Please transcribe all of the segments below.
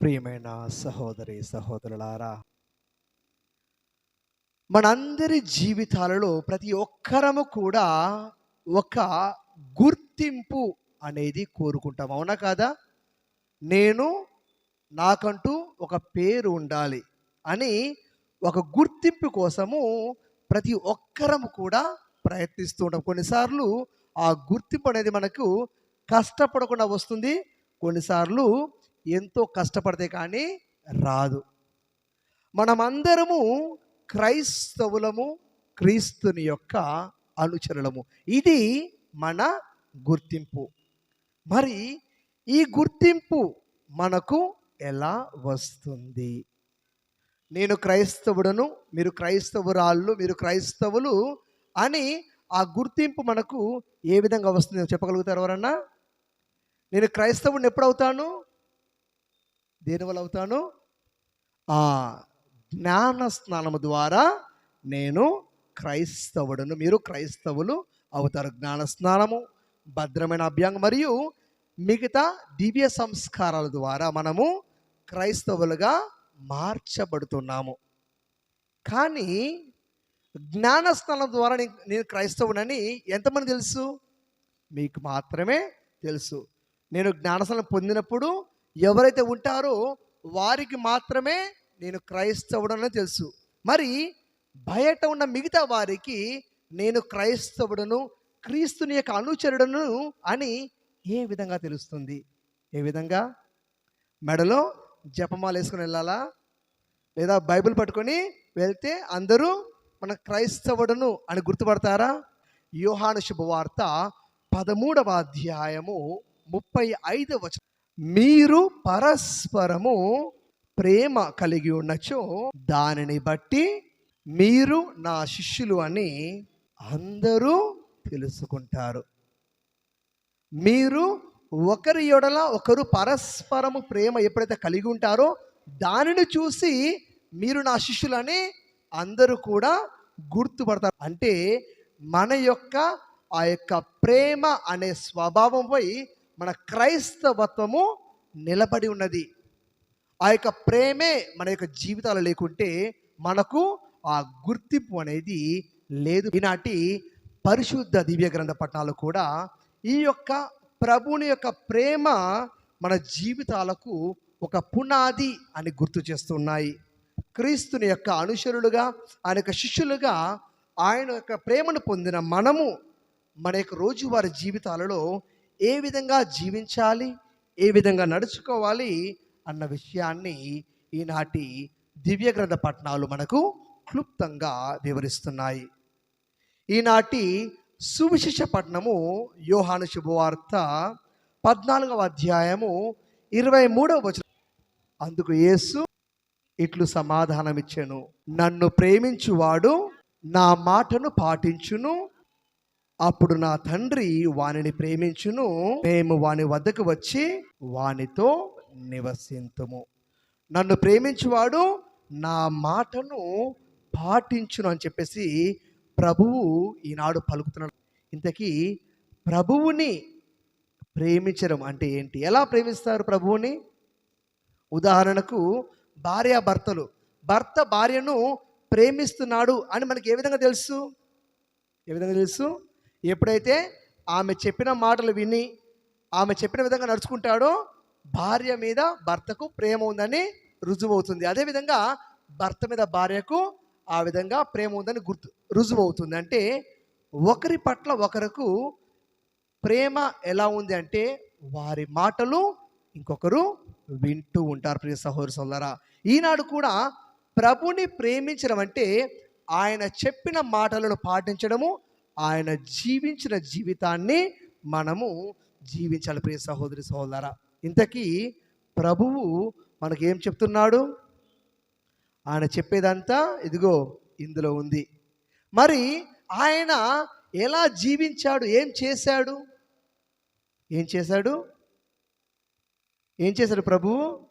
ప్రియమైన సహోదరి సహోదరులారా మనందరి జీవితాలలో ప్రతి ఒక్కరము కూడా ఒక గుర్తింపు అనేది కోరుకుంటాం. అవునా కాదా? నేను నాకంటూ ఒక పేరు ఉండాలి అని ఒక గుర్తింపు కోసము ప్రతి ఒక్కరము కూడా ప్రయత్నిస్తూ ఉంటాం. కొన్నిసార్లు ఆ గుర్తింపు అనేది మనకు కష్టపడకుండా వస్తుంది. కొన్నిసార్లు ఎంతో కష్టపడితే కానీ రాదు. మనమందరము క్రైస్తవులము క్రీస్తుని యొక్క అనుచరులము. ఇది మన గుర్తింపు. మరి ఈ గుర్తింపు మనకు ఎలా వస్తుంది? నేను క్రైస్తవుడను మీరు క్రైస్తవురాళ్ళు మీరు క్రైస్తవులు అని ఆ గుర్తింపు మనకు ఏ విధంగా వస్తుంది? చెప్పగలుగుతారు ఎవరన్నా? నేను క్రైస్తవుడిని ఎప్పుడు అవుతాను దేనివల్ల అవుతాను ఆ జ్ఞాన స్నానము ద్వారా నేను క్రైస్తవుడును మీరు క్రైస్తవులు అవుతారు. జ్ఞాన స్నానము భద్రమైన అభ్యంగం మరియు మిగతా దివ్య సంస్కారాల ద్వారా మనము క్రైస్తవులుగా మార్చబడుతున్నాము. కానీ జ్ఞానస్నానం ద్వారా నేను నేను క్రైస్తవునని ఎంతమంది తెలుసు? మీకు మాత్రమే తెలుసు. నేను జ్ఞానస్నానం పొందినప్పుడు ఎవరైతే ఉంటారో వారికి మాత్రమే నేను క్రైస్తవుడనని తెలుసు. మరి బయట ఉన్న మిగతా వారికి నేను క్రైస్తవుడను క్రీస్తుని యొక్క అనుచరుడను అని ఏ విధంగా తెలుస్తుంది? ఏ విధంగా? మెడలో జపమాలు వేసుకుని వెళ్ళాలా? లేదా బైబిల్ పట్టుకొని వెళ్తే అందరూ మన క్రైస్తవుడును అని గుర్తుపడతారా? యోహాను శుభవార్త పదమూడవ అధ్యాయము ముప్పై ఐదవ వచనం. మీరు పరస్పరము ప్రేమ కలిగి ఉన్నచో దానిని బట్టి మీరు నా శిష్యులు అని అందరూ తెలుసుకుంటారు. మీరు ఒకరి ఎడల ఒకరు పరస్పరము ప్రేమ ఎప్పుడైతే కలిగి ఉంటారో దానిని చూసి మీరు నా శిష్యులని అందరూ కూడా గుర్తుపడతారు. అంటే మన యొక్క ఆ యొక్క ప్రేమ అనే స్వభావంపై మన క్రైస్తవత్వము నిలబడి ఉన్నది. ఆ యొక్క ప్రేమే మన యొక్క జీవితాలు లేకుంటే మనకు ఆ గుర్తింపు అనేది లేదు. ఈనాటి పరిశుద్ధ దివ్య గ్రంథ పట్నాలు కూడా ఈ యొక్క ప్రభుని యొక్క ప్రేమ మన జీవితాలకు ఒక పునాది అని గుర్తు చేస్తున్నాయి. క్రీస్తుని యొక్క అనుచరులుగా ఆయన యొక్క శిష్యులుగా ఆయన యొక్క ప్రేమను పొందిన మనము మన యొక్క రోజువారి జీవితాలలో ఏ విధంగా జీవించాలి ఏ విధంగా నడుచుకోవాలి అన్న విషయాన్ని ఈనాటి దివ్య గ్రంథ పట్నాలు మనకు క్లుప్తంగా వివరిస్తున్నాయి. ఈనాటి సువిశేష పట్నము యోహాను శుభవార్త పద్నాలుగవ అధ్యాయము ఇరవై మూడవ వచనం. అందుకు యేసు ఇట్లు సమాధానమిచ్చాను. నన్ను ప్రేమించువాడు నా మాటను పాటించును అప్పుడు నా తండ్రి వానిని ప్రేమించును. మేము వాని వద్దకు వచ్చి వానితో నివసింతుము. నన్ను ప్రేమించువాడు నా మాటను పాటించును అని చెప్పేసి ప్రభువు ఈనాడు పలుకుతున్నాడు. ఇంతకీ ప్రభువుని ప్రేమించడం అంటే ఏంటి? ఎలా ప్రేమిస్తారు ప్రభువుని? ఉదాహరణకు భార్య భర్తలు భర్త భార్యను ప్రేమిస్తున్నాడు అని మనకి ఏ విధంగా తెలుసు? ఏ విధంగా తెలుసు? ఎప్పుడైతే ఆమె చెప్పిన మాటలు విని ఆమె చెప్పిన విధంగా నడుచుకుంటాడో భార్య మీద భర్తకు ప్రేమ ఉందని రుజువు అవుతుంది అదేవిధంగా భర్త మీద భార్యకు ఆ విధంగా ప్రేమ ఉందని గుర్తు రుజువు అవుతుంది అంటే ఒకరి పట్ల ఒకరకు ప్రేమ ఎలా ఉంది అంటే వారి మాటలు ఇంకొకరు వింటూ ఉంటారు. ప్రియ సహోదరు సోదరా ఈనాడు కూడా ప్రభుని ప్రేమించడం అంటే ఆయన చెప్పిన మాటలను పాటించడము ఆయన జీవించిన జీవితాన్ని మనము జీవించాలి. ప్రియ సహోదరి సహోదరా ఇంతకీ ప్రభువు మనకేం చెప్తున్నాడు? ఆయన చెప్పేదంతా ఇదిగో ఇందులో ఉంది. మరి ఆయన ఎలా జీవించాడు? ఏం చేశాడు? ఏం చేశాడు? ఏం చేశాడు ప్రభువు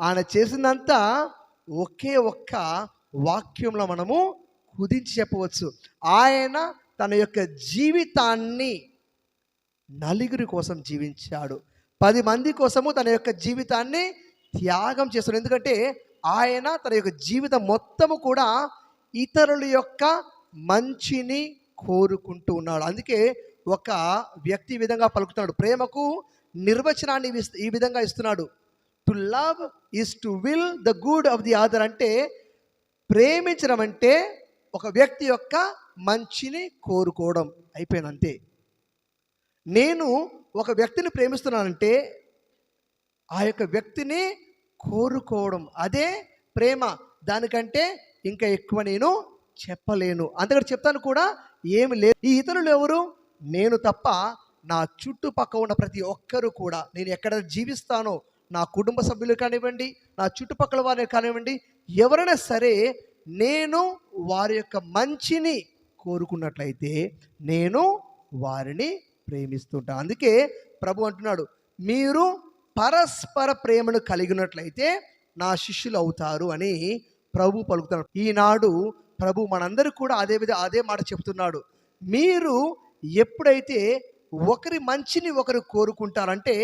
ఆయన చేసిందంతా ఒకే ఒక్క వాక్యంలో మనము కుదించి చెప్పవచ్చు. ఆయన తన యొక్క జీవితాన్ని నలుగురి కోసం జీవించాడు. పది మంది కోసము తన యొక్క జీవితాన్ని త్యాగం చేస్తున్నాడు ఎందుకంటే ఆయన తన యొక్క జీవితం మొత్తము కూడా ఇతరుల యొక్క మంచిని కోరుకుంటూ ఉన్నాడు. అందుకే ఒక వ్యక్తి ఈ విధంగా పలుకుతున్నాడు. ప్రేమకు నిర్వచనాన్ని ఈ విధంగా ఇస్తున్నాడు. To love is to will the good of the other అంటే ప్రేమించడం అంటే ఒక వ్యక్తి యొక్క మంచిని కోరుకోవడం అయిపోయింది అంతే నేను ఒక వ్యక్తిని ప్రేమిస్తున్నానంటే ఆ యొక్క వ్యక్తిని కోరుకోవడం అదే ప్రేమ. దానికంటే ఇంకా ఎక్కువ నేను చెప్పలేను. అంతకంటే చెప్తాను కూడా ఏమి లేదు ఈ ఇతరులు ఎవరు? నేను తప్ప నా చుట్టుపక్క ఉన్న ప్రతి ఒక్కరూ కూడా. నేను ఎక్కడ జీవిస్తానో నా కుటుంబ సభ్యులు కానివ్వండి నా చుట్టుపక్కల వారిని కానివ్వండి ఎవరైనా సరే నేను వారి యొక్క మంచిని కోరుకున్నట్లయితే నేను వారిని ప్రేమిస్తుంటాను అందుకే ప్రభు అంటున్నాడు మీరు పరస్పర ప్రేమను కలిగినట్లయితే నా శిష్యులు అవుతారు అని ప్రభు పలుకుతున్నాడు. ఈనాడు ప్రభు మనందరూ కూడా అదే విధ అదే మాట చెప్తున్నాడు. మీరు ఎప్పుడైతే ఒకరి మంచిని ఒకరు కోరుకుంటారంటే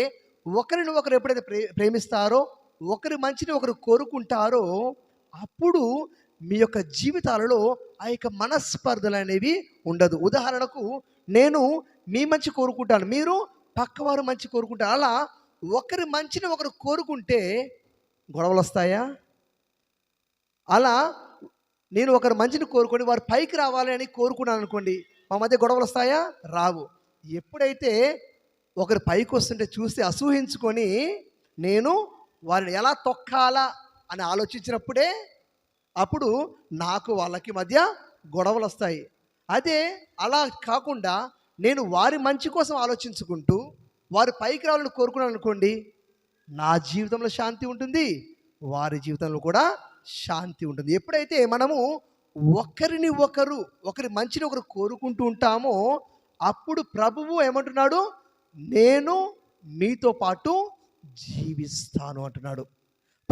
ఒకరిని ఒకరు ఎప్పుడైతే ప్రే ప్రేమిస్తారో ఒకరి మంచిని ఒకరు కోరుకుంటారో అప్పుడు మీ యొక్క జీవితాలలో ఆ యొక్క మనస్పర్ధలు అనేవి ఉండదు. ఉదాహరణకు నేను మీ మంచి కోరుకుంటాను. మీరు పక్కవారు మంచి కోరుకుంటారు. అలా ఒకరి మంచిని ఒకరు కోరుకుంటే గొడవలు వస్తాయా? అలా నేను ఒకరి మంచిని కోరుకొని వారు పైకి రావాలి అని కోరుకున్నాను అనుకోండి మా మధ్య గొడవలు వస్తాయా? రావు. ఎప్పుడైతే ఒకరు పైకి వస్తుంటే చూస్తే అసూహించుకొని నేను వారిని ఎలా తొక్కాలా అని ఆలోచించినప్పుడే అప్పుడు నాకు వాళ్ళకి మధ్య గొడవలు వస్తాయి అదే అలా కాకుండా నేను వారి మంచి కోసం ఆలోచించుకుంటూ వారి పైకి రావాలని కోరుకున్నాను అనుకోండి నా జీవితంలో శాంతి ఉంటుంది వారి జీవితంలో కూడా శాంతి ఉంటుంది. ఎప్పుడైతే మనము ఒకరిని ఒకరు ఒకరి మంచిని ఒకరు కోరుకుంటూ ఉంటామో అప్పుడు ప్రభువు ఏమంటున్నాడు? నేను మీతో పాటు జీవిస్తాను అంటున్నాడు.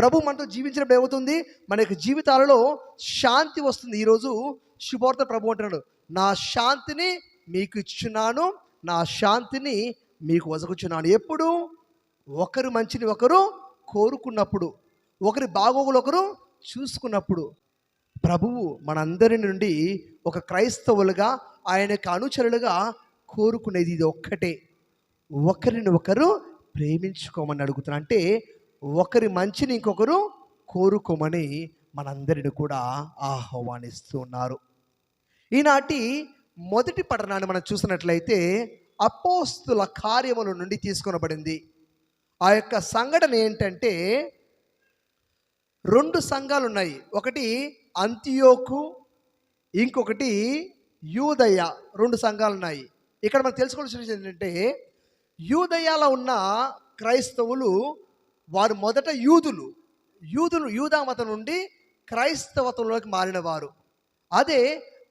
ప్రభు మనతో జీవించినప్పుడు ఏమవుతుంది? మన యొక్క జీవితాలలో శాంతి వస్తుంది. ఈరోజు శుభార్త ప్రభు అంటున్నాడు. నా శాంతిని మీకు ఇచ్చున్నాను నా శాంతిని మీకు వసకుచున్నాను ఎప్పుడు? ఒకరు మంచిని ఒకరు కోరుకున్నప్పుడు. ఒకరి బాగోగులు ఒకరు చూసుకున్నప్పుడు. ప్రభువు మనందరి నుండి ఒక క్రైస్తవులుగా ఆయన యొక్క అనుచరులుగా కోరుకునేది ఇది ఒక్కటే. ఒకరిని ఒకరు ప్రేమించుకోమని అడుగుతున్నా. అంటే ఒకరి మంచిని ఇంకొకరు కోరుకోమని మనందరిని కూడా ఆహ్వానిస్తున్నారు ఈనాటి మొదటి పట్టణాన్ని మనం చూసినట్లయితే అపోస్తుల కార్యముల నుండి తీసుకొనబడింది. ఆ యొక్క సంఘటన ఏంటంటే రెండు సంఘాలు ఉన్నాయి ఒకటి అంతియోకు ఇంకొకటి యూదయ రెండు సంఘాలు ఉన్నాయి ఇక్కడ మనం తెలుసుకోవాల్సిన విషయం ఏంటంటే యూదయాలో ఉన్న క్రైస్తవులు వారు మొదట యూదులు. యూదులు యూదా మతం నుండి క్రైస్తవతంలోకి మారిన వారు అదే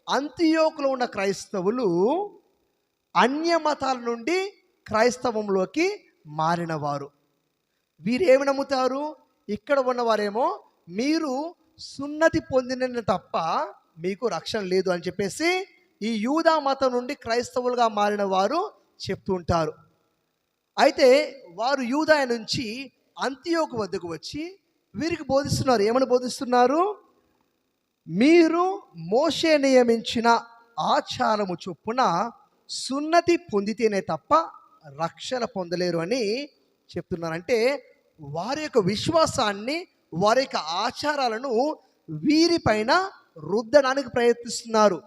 అంత్యోకులో ఉన్న క్రైస్తవులు అన్య మతాల నుండి క్రైస్తవంలోకి మారినవారు. వీరేమి నమ్ముతారు? ఇక్కడ ఉన్నవారేమో మీరు సున్నతి పొందిన తప్ప మీకు రక్షణ లేదు అని చెప్పేసి ఈ యూదా మతం నుండి క్రైస్తవులుగా మారిన వారు చెప్తుంటారు. అయితే వారు యూదాయ నుంచి అంత్యోకు వద్దకు వచ్చి వీరికి బోధిస్తున్నారు. ఏమని బోధిస్తున్నారు? మీరు మోషే నియమించిన ఆచారము చొప్పున సున్నతి పొందితేనే తప్ప రక్షణ పొందలేరు అని చెప్తున్నారంటే వారి యొక్క విశ్వాసాన్ని వారి యొక్క ఆచారాలను వీరిపైన రుద్దడానికి ప్రయత్నిస్తున్నారు.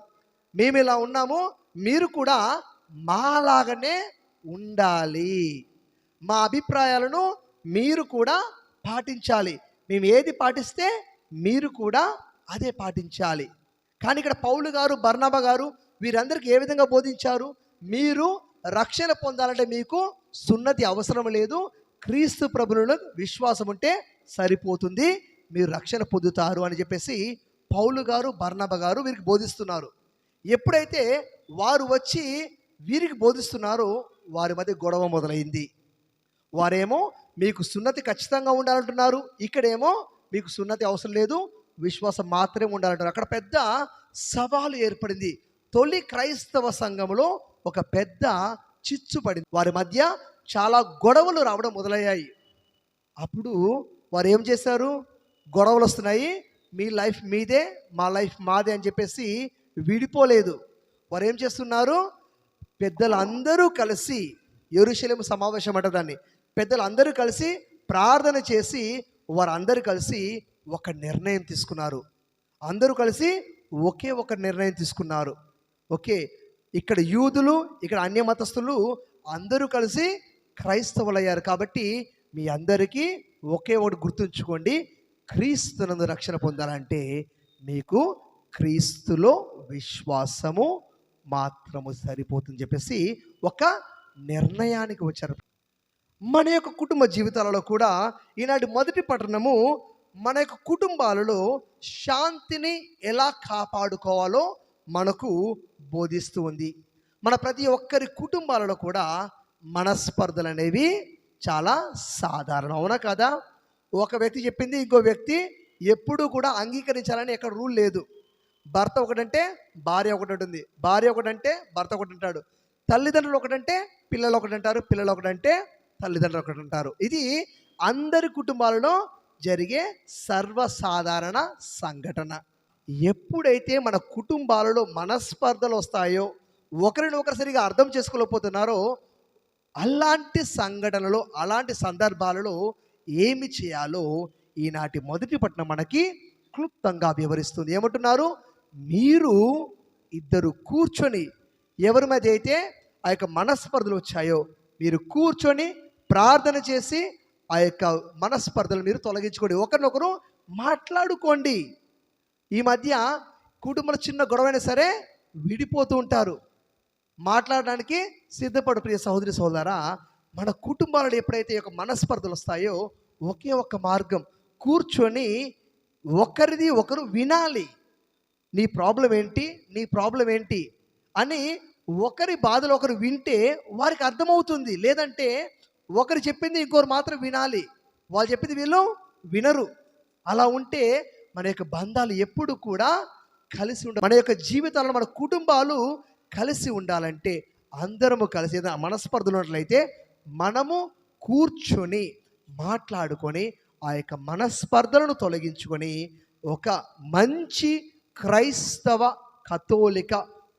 మేము ఇలా ఉన్నాము మీరు కూడా మాలాగానే ఉండాలి. మా అభిప్రాయాలను మీరు కూడా పాటించాలి. మేము ఏది పాటిస్తే మీరు కూడా అదే పాటించాలి. కానీ ఇక్కడ పౌలు గారు బర్ణబ గారు వీరందరికీ ఏ విధంగా బోధించారు? మీరు రక్షణ పొందాలంటే మీకు సున్నతి అవసరం లేదు. క్రీస్తు ప్రభులలో విశ్వాసం ఉంటే సరిపోతుంది. మీరు రక్షణ పొందుతారు అని చెప్పేసి పౌలు గారు బర్ణబ గారు వీరికి బోధిస్తున్నారు. ఎప్పుడైతే వారు వచ్చి వీరికి బోధిస్తున్నారో వారి మధ్య గొడవ మొదలైంది. వారేమో మీకు సున్నతి ఖచ్చితంగా ఉండాలంటున్నారు. ఇక్కడేమో మీకు సున్నతి అవసరం లేదు. విశ్వాసం మాత్రమే ఉండాలంటారు అక్కడ పెద్ద సవాలు ఏర్పడింది. తొలి క్రైస్తవ సంఘంలో ఒక పెద్ద చిచ్చు పడింది. వారి మధ్య చాలా గొడవలు రావడం మొదలయ్యాయి. అప్పుడు వారు ఏం చేశారు? గొడవలు వస్తున్నాయి. మీ లైఫ్ మీదే మా లైఫ్ మాదే అని చెప్పేసి విడిపోలేదు. వారు ఏం చేస్తున్నారు? పెద్దలు అందరూ కలిసి ఎరుశలేం సమావేశం అంట దాన్ని. పెద్దలు అందరూ కలిసి ప్రార్థన చేసి వారందరూ కలిసి ఒక నిర్ణయం తీసుకున్నారు. అందరూ కలిసి ఒకే ఒక నిర్ణయం తీసుకున్నారు. ఓకే ఇక్కడ యూదులు ఇక్కడ అన్య మతస్థులు అందరూ కలిసి క్రైస్తవులయ్యారు కాబట్టి మీ అందరికీ ఒకే ఒకటి గుర్తుంచుకోండి. క్రీస్తునందు రక్షణ పొందాలంటే మీకు క్రీస్తులో విశ్వాసము మాత్రము సరిపోతుంది చెప్పేసి ఒక నిర్ణయానికి వచ్చారు. మన యొక్క కుటుంబ జీవితాలలో కూడా ఈనాటి మొదటి పట్టణము మన యొక్క కుటుంబాలలో శాంతిని ఎలా కాపాడుకోవాలో మనకు బోధిస్తూ ఉంది. మన ప్రతి ఒక్కరి కుటుంబాలలో కూడా మనస్పర్ధలు అనేవి చాలా సాధారణం. అవునా కదా? ఒక వ్యక్తి చెప్పింది ఇంకో వ్యక్తి ఎప్పుడూ కూడా అంగీకరించాలని ఎక్కడ రూల్ లేదు. భర్త ఒకటంటే భార్య ఒకటి ఉంటుంది భార్య ఒకటంటే భర్త ఒకటి అంటాడు తల్లిదండ్రులు ఒకటంటే పిల్లలు ఒకటి అంటారు పిల్లలు ఒకటంటే తల్లిదండ్రులు ఒకటి ఉంటారు. ఇది అందరి కుటుంబాలలో జరిగే సర్వసాధారణ సంఘటన. ఎప్పుడైతే మన కుటుంబాలలో మనస్పర్ధలు వస్తాయో ఒకరిని ఒకరు సరిగా అర్థం చేసుకోలేకపోతున్నారో అలాంటి సంఘటనలో అలాంటి సందర్భాలలో ఏమి చేయాలో ఈనాటి మొదటి పట్టణం మనకి క్లుప్తంగా వివరిస్తుంది. ఏమంటున్నారు? మీరు ఇద్దరు కూర్చొని ఎవరి మధ్య అయితే ఆ యొక్క మనస్పర్ధలు వచ్చాయో మీరు కూర్చొని ప్రార్థన చేసి ఆ యొక్క మనస్పర్ధలు మీరు తొలగించుకోండి. ఒకరినొకరు మాట్లాడుకోండి. ఈ మధ్య కుటుంబంలో చిన్న గొడవైనా సరే విడిపోతూ ఉంటారు. మాట్లాడడానికి సిద్ధపడు ప్రియ సహోదరి సహోదరా మన కుటుంబాలలో ఎప్పుడైతే యొక్క మనస్పర్ధలు వస్తాయో ఒకే ఒక్క మార్గం. కూర్చొని ఒకరిది ఒకరు వినాలి. నీ ప్రాబ్లం ఏంటి? నీ ప్రాబ్లం ఏంటి? అని ఒకరి బాధలు ఒకరు వింటే వారికి అర్థమవుతుంది. లేదంటే ఒకరు చెప్పింది ఇంకోరు మాత్రం వినాలి. వాళ్ళు చెప్పింది వీళ్ళు వినరు. అలా ఉంటే మన యొక్క బంధాలు ఎప్పుడు కూడా కలిసి ఉండాలి మన యొక్క జీవితాల్లో మన కుటుంబాలు కలిసి ఉండాలంటే అందరము కలిసి ఏదైనా మనస్పర్ధలు ఉన్నట్లయితే మనము కూర్చొని మాట్లాడుకొని ఆ యొక్క మనస్పర్ధలను తొలగించుకొని ఒక మంచి క్రైస్తవ కథోలిక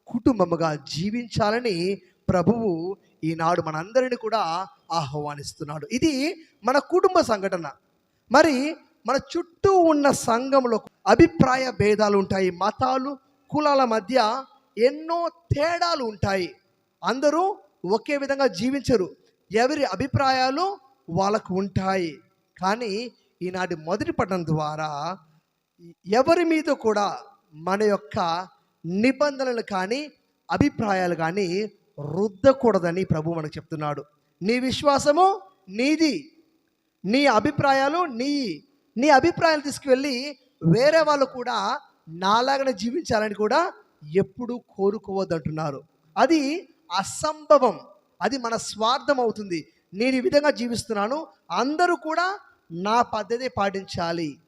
కుటుంబముగా జీవించాలని ప్రభువు ఈనాడు మనందరిని కూడా ఆహ్వానిస్తున్నాడు. ఇది మన కుటుంబ సంఘటన. మరి మన చుట్టూ ఉన్న సంఘంలో అభిప్రాయ భేదాలు ఉంటాయి మతాలు కులాల మధ్య ఎన్నో తేడాలు ఉంటాయి. అందరూ ఒకే విధంగా జీవించరు. ఎవరి అభిప్రాయాలు వాళ్ళకు ఉంటాయి. కానీ ఈనాటి మొదటి పట్టణం ద్వారా ఎవరి మీద కూడా మన యొక్క నిబంధనలు కానీ అభిప్రాయాలు కానీ రుద్దకూడదని ప్రభు మనకు చెప్తున్నాడు. నీ విశ్వాసము నీది. నీ అభిప్రాయాలు నీ నీ అభిప్రాయాలు తీసుకువెళ్ళి వేరే వాళ్ళు కూడా నాలాగనే జీవించాలని కూడా ఎప్పుడూ కోరుకోవద్దంటున్నారు. అది అసంభవం. అది మన స్వార్థం అవుతుంది. నేను ఈ విధంగా జీవిస్తున్నాను. అందరూ కూడా నా పద్ధతి పాటించాలి.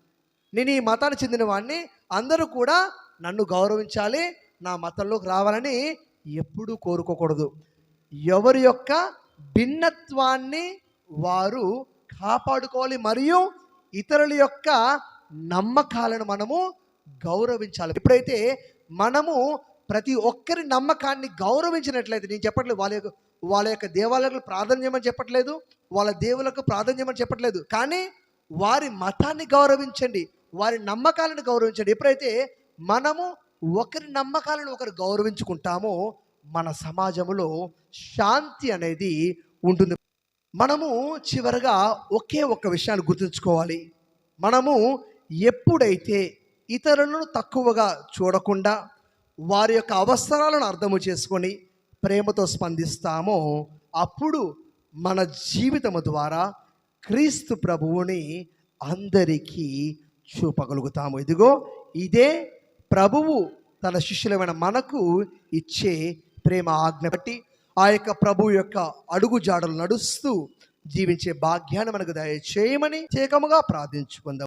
నేను ఈ మతానికి చెందిన వాడిని అందరూ కూడా నన్ను గౌరవించాలి. నా మతంలోకి రావాలని ఎప్పుడూ కోరుకోకూడదు. ఎవరి యొక్క భిన్నత్వాన్ని వారు కాపాడుకోవాలి మరియు ఇతరుల యొక్క నమ్మకాలను మనము గౌరవించాలి. ఎప్పుడైతే మనము ప్రతి ఒక్కరి నమ్మకాన్ని గౌరవించినట్లయితే నేను చెప్పట్లేదు వాళ్ళ యొక్క వాళ్ళ యొక్క దేవాలయాలకు ప్రాధాన్యమని చెప్పట్లేదు వాళ్ళ దేవులకు ప్రాధాన్యమని చెప్పట్లేదు కానీ వారి మతాన్ని గౌరవించండి వారి నమ్మకాలను గౌరవించండి. ఎప్పుడైతే మనము ఒకరి నమ్మకాలను ఒకరు గౌరవించుకుంటామో మన సమాజంలో శాంతి అనేది ఉంటుంది. మనము చివరగా ఒకే ఒక్క విషయాన్ని గుర్తుంచుకోవాలి. మనము ఎప్పుడైతే ఇతరులను తక్కువగా చూడకుండా వారి యొక్క అవసరాలను అర్థము చేసుకొని ప్రేమతో స్పందిస్తామో అప్పుడు మన జీవితము ద్వారా క్రీస్తు ప్రభువుని అందరికీ చూపగలుగుతాము. ఇదిగో ఇదే ప్రభువు తన శిష్యులమైన మనకు ఇచ్చే ప్రేమ ఆజ్ఞ బట్టి ఆ యొక్క ప్రభు యొక్క అడుగు జాడలు నడుస్తూ జీవించే భాగ్యాన్ని మనకు దయచేయమని చేకముగా ప్రార్థించుకుందాం.